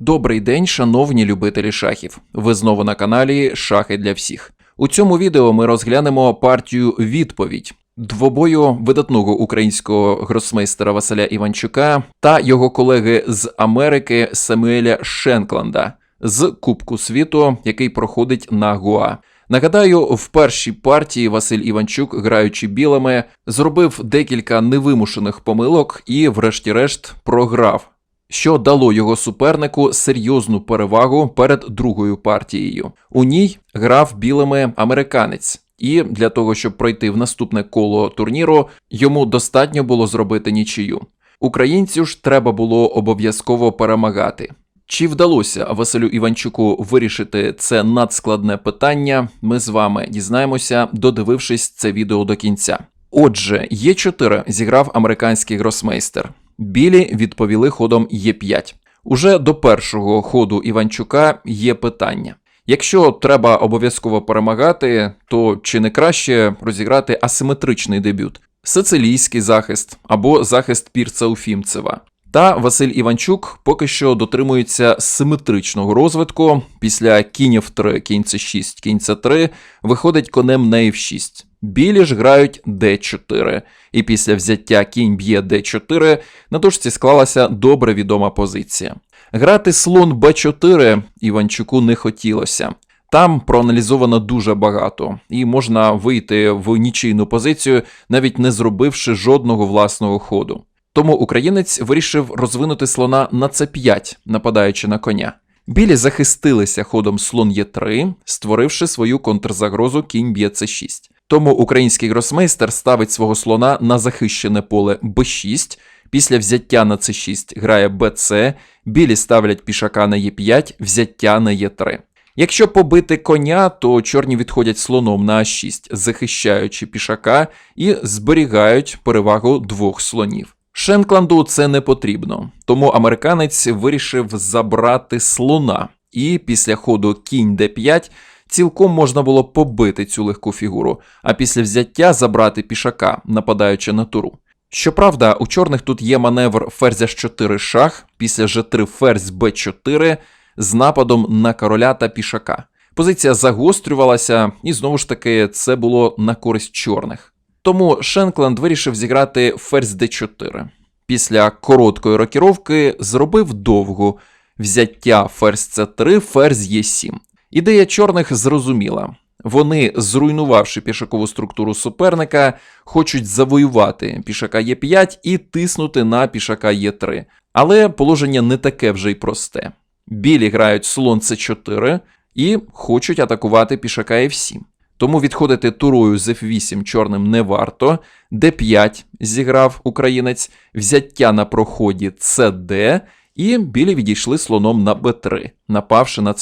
Добрий день, шановні любителі шахів. Ви знову на каналі Шахи для всіх. У цьому відео ми розглянемо партію відповідь двобою видатного українського гросмейстера Василя Іванчука та його колеги з Америки Самуеля Шенкланда з Кубку світу, який проходить на Гуа. Нагадаю, в першій партії Василь Іванчук, граючи білими, зробив декілька невимушених помилок і, врешті-решт, програв що дало його супернику серйозну перевагу перед другою партією. У ній грав білими американець, і для того, щоб пройти в наступне коло турніру, йому достатньо було зробити нічию. Українцю ж треба було обов'язково перемагати. Чи вдалося Василю Іванчуку вирішити це надскладне питання? Ми з вами дізнаємося, додивившись це відео до кінця. Отже, Є4 зіграв американський гросмейстер. Білі відповіли ходом Є5. Уже до першого ходу Іванчука є питання. Якщо треба обов'язково перемагати, то чи не краще розіграти асиметричний дебют, сицилійський захист або захист Пірца Уфімцева. Та Василь Іванчук поки що дотримується симетричного розвитку. Після кінь F3, кінь C6, кінь C3 виходить конем на F6. Білі ж грають d4, і після взяття кінь б'є d4 на дошці склалася добре відома позиція. Грати слон b4 Іванчуку не хотілося. Там проаналізовано дуже багато, і можна вийти в нічийну позицію, навіть не зробивши жодного власного ходу. Тому українець вирішив розвинути слона на c5, нападаючи на коня. Білі захистилися ходом слон Е3, створивши свою контрзагрозу кінь б'є c6. Тому український гросмейстер ставить свого слона на захищене поле b6. Після взяття на c6 грає bc, білі ставлять пішака на e5, взяття на e3. Якщо побити коня, то чорні відходять слоном на а6, захищаючи пішака і зберігають перевагу двох слонів. Шенкланду це не потрібно, тому американець вирішив забрати слона, і після ходу кінь d5 цілком можна було побити цю легку фігуру, а після взяття забрати пішака, нападаючи на туру. Щоправда, у чорних тут є маневр ферзя 4 шах, після g3 ферзь b4 з нападом на короля та пішака. Позиція загострювалася, і знову ж таки це було на користь чорних. Тому Шенкленд вирішив зіграти ферзь d4. Після короткої рокіровки зробив довгу взяття ферзь c3, ферзь e7. Ідея чорних зрозуміла. Вони, зруйнувавши пішакову структуру суперника, хочуть завоювати пішака Е5 і тиснути на пішака Е3. Але положення не таке вже й просте. Білі грають слон С4 і хочуть атакувати пішака F7. Тому відходити турою з F8 чорним не варто. d5 зіграв українець, взяття на проході CD, і білі відійшли слоном на b3, напавши на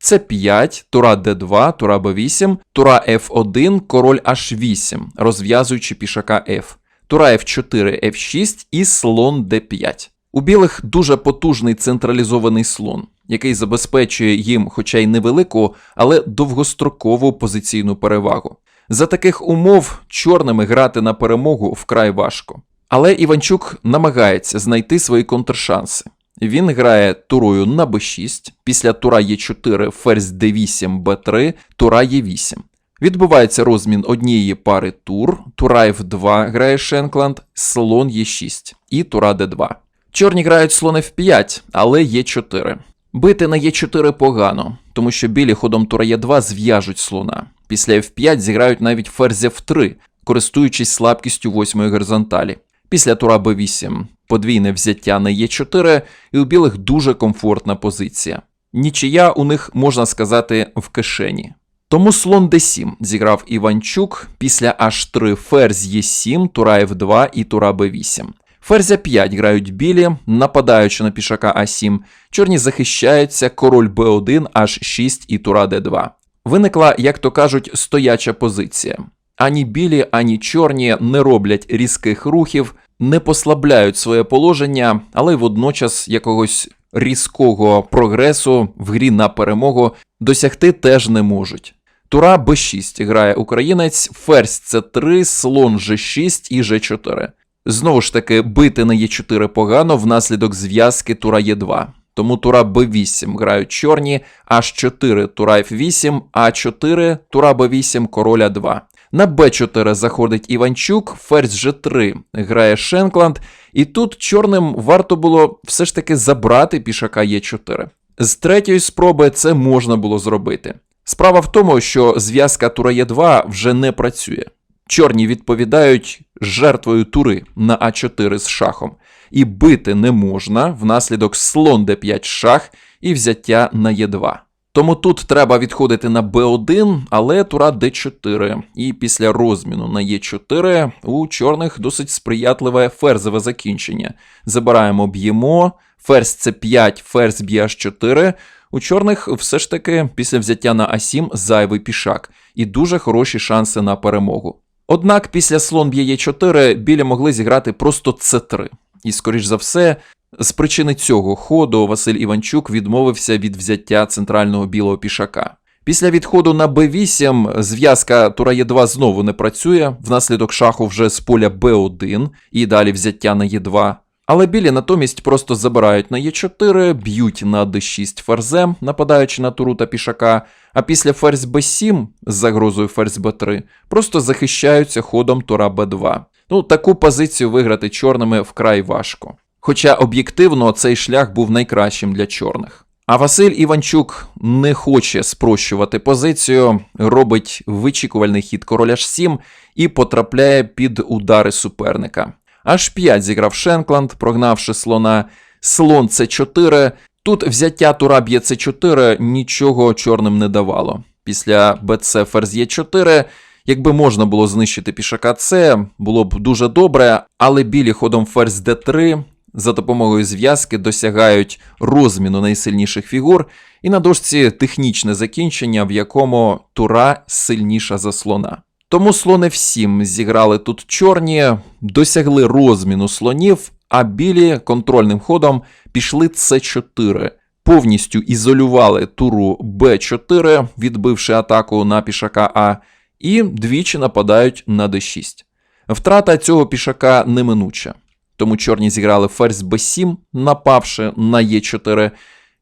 c6. С5, тура d2, тура b8, тура f1, король h8, розв'язуючи пішака F. Тура f4, f6 і слон d5. У білих дуже потужний централізований слон, який забезпечує їм, хоча й невелику, але довгострокову позиційну перевагу. За таких умов чорними грати на перемогу вкрай важко. Але Іванчук намагається знайти свої контршанси. Він грає турою на b6, після тура Е4, ферзь d8, b3, тура Е8. Відбувається розмін однієї пари тур, тура F2 грає Шенкланд, слон Е6 і тура d2. Чорні грають слон F5, але Е4. Бити на Е4 погано, тому що білі ходом тура Е2 зв'яжуть слона. Після F5 зіграють навіть ферзь F3, користуючись слабкістю восьмої горизонталі. Після тура b8 подвійне взяття на Е4, і у білих дуже комфортна позиція. Нічия у них, можна сказати, в кишені. Тому слон d7 зіграв Іванчук після h3 ферзь Е7, тура F2 і тура b8. Ферзя 5 грають білі, нападаючи на пішака А7, чорні захищаються, король Б1, H6 і тура Д2. Виникла, як то кажуть, стояча позиція. Ані білі, ані чорні не роблять різких рухів, не послабляють своє положення, але й водночас якогось різкого прогресу в грі на перемогу досягти теж не можуть. Тура Б6 грає українець, ферзь С3, слон Ж6 і Ж4. Знову ж таки, бити на Е4 погано внаслідок зв'язки тура Е2. Тому тура Б8 грають чорні, H4 тура F8, А4 тура Б8, короля 2. На Б4 заходить Іванчук, ферзь G3 грає Шенкланд, і тут чорним варто було все ж таки забрати пішака Е4. З третьої спроби це можна було зробити. Справа в тому, що зв'язка тура Е2 вже не працює. Чорні відповідають жертвою тури на А4 з шахом, і бити не можна внаслідок слон Д5 шах і взяття на Е2. Тому тут треба відходити на Б1, але тура Д4. І після розміну на Е4 у чорних досить сприятливе ферзове закінчення. Забираємо б'ємо, ферзь С5, ферзь б'є H4. У чорних все ж таки після взяття на А7 зайвий пішак і дуже хороші шанси на перемогу. Однак після слон б'є Е4 білі могли зіграти просто С3. І, скоріш за все, з причини цього ходу Василь Іванчук відмовився від взяття центрального білого пішака. Після відходу на Б8 зв'язка тура Е2 знову не працює, внаслідок шаху вже з поля Б1 і далі взяття на Е2. Але білі натомість просто забирають на Е4, б'ють на Д6 ферзем, нападаючи на туру та пішака, а після ферзь Б7 з загрозою ферзь Б3 просто захищаються ходом тура Б2. Ну, таку позицію виграти чорними вкрай важко. Хоча об'єктивно цей шлях був найкращим для чорних. А Василь Іванчук не хоче спрощувати позицію, робить вичікувальний хід короля H7 і потрапляє під удари суперника. Аж 5 зіграв Шенкланд, прогнавши слона. Слон С4. Тут взяття тура б'є С4 нічого чорним не давало. Після БЦ ферзь Е4, якби можна було знищити пішака С, було б дуже добре, але білі ходом ферзь Д3 за допомогою зв'язки досягають розміну найсильніших фігур, і на дошці технічне закінчення, в якому тура сильніша за слона. Тому слон F7 зіграли тут чорні, досягли розміну слонів, а білі контрольним ходом пішли С4, повністю ізолювали туру Б4, відбивши атаку на пішака А, і двічі нападають на d6. Втрата цього пішака неминуча. Тому чорні зіграли ферзь b7, напавши на Е4.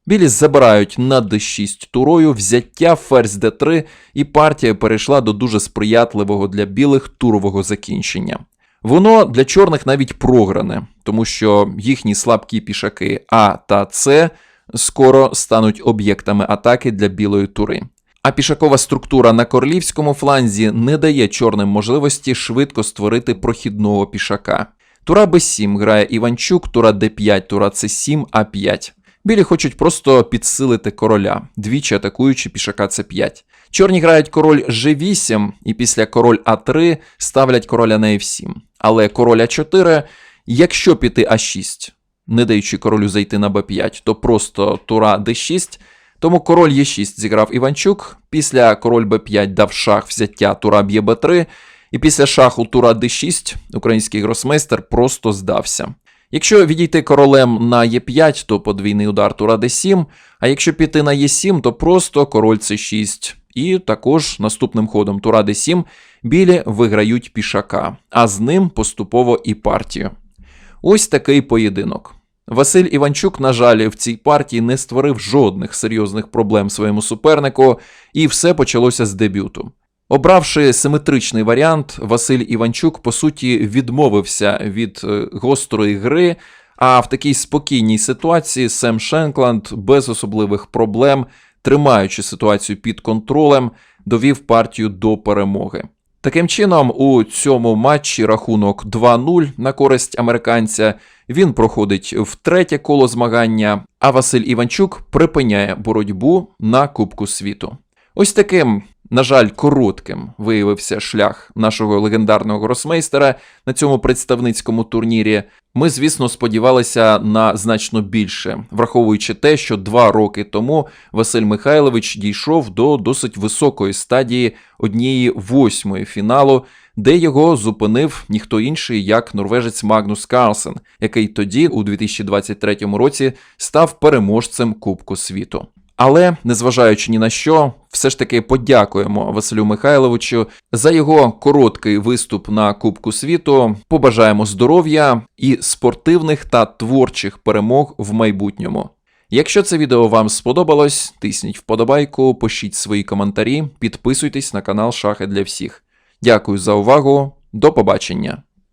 Білі забирають на d6 турою, взяття ферзь d3, і партія перейшла до дуже сприятливого для білих турового закінчення. Воно для чорних навіть програне, тому що їхні слабкі пішаки А та С скоро стануть об'єктами атаки для білої тури. А пішакова структура на королівському фланзі не дає чорним можливості швидко створити прохідного пішака. Тура Б7 грає Іванчук, тура Д5, тура С7, А5. Білі хочуть просто підсилити короля, двічі атакуючи пішака С5. Чорні грають король G8 і після король А3 ставлять короля на F7. Але король А4, якщо піти А6, не даючи королю зайти на Б5, то просто тура Д6. Тому король Е6 зіграв Іванчук, після король Б5 дав шах взяття тура б'є Б3, і після шаху тура Д6 український гросмейстер просто здався. Якщо відійти королем на Е5, то подвійний удар тура Д7, а якщо піти на Е7, то просто король С6. І також наступним ходом тура Д7 білі виграють пішака, а з ним поступово і партію. Ось такий поєдинок. Василь Іванчук, на жаль, в цій партії не створив жодних серйозних проблем своєму супернику, і все почалося з дебюту. Обравши симетричний варіант, Василь Іванчук по суті відмовився від е, гострої гри. А в такій спокійній ситуації Сем Шенкланд без особливих проблем, тримаючи ситуацію під контролем, довів партію до перемоги. Таким чином, у цьому матчі рахунок 2-0 на користь американця. Він проходить в третє коло змагання, а Василь Іванчук припиняє боротьбу на Кубку світу. Ось таким, на жаль, коротким виявився шлях нашого легендарного гросмейстера на цьому представницькому турнірі. Ми, звісно, сподівалися на значно більше, враховуючи те, що два роки тому Василь Михайлович дійшов до досить високої стадії однієї восьмої фіналу, де його зупинив ніхто інший, як норвежець Магнус Карлсен, який тоді, у 2023 році, став переможцем Кубку світу. Але, незважаючи ні на що, все ж таки подякуємо Василю Михайловичу за його короткий виступ на Кубку світу. Побажаємо здоров'я і спортивних та творчих перемог в майбутньому. Якщо це відео вам сподобалось, тисніть вподобайку, пишіть свої коментарі, підписуйтесь на канал Шахи для всіх. Дякую за увагу, до побачення!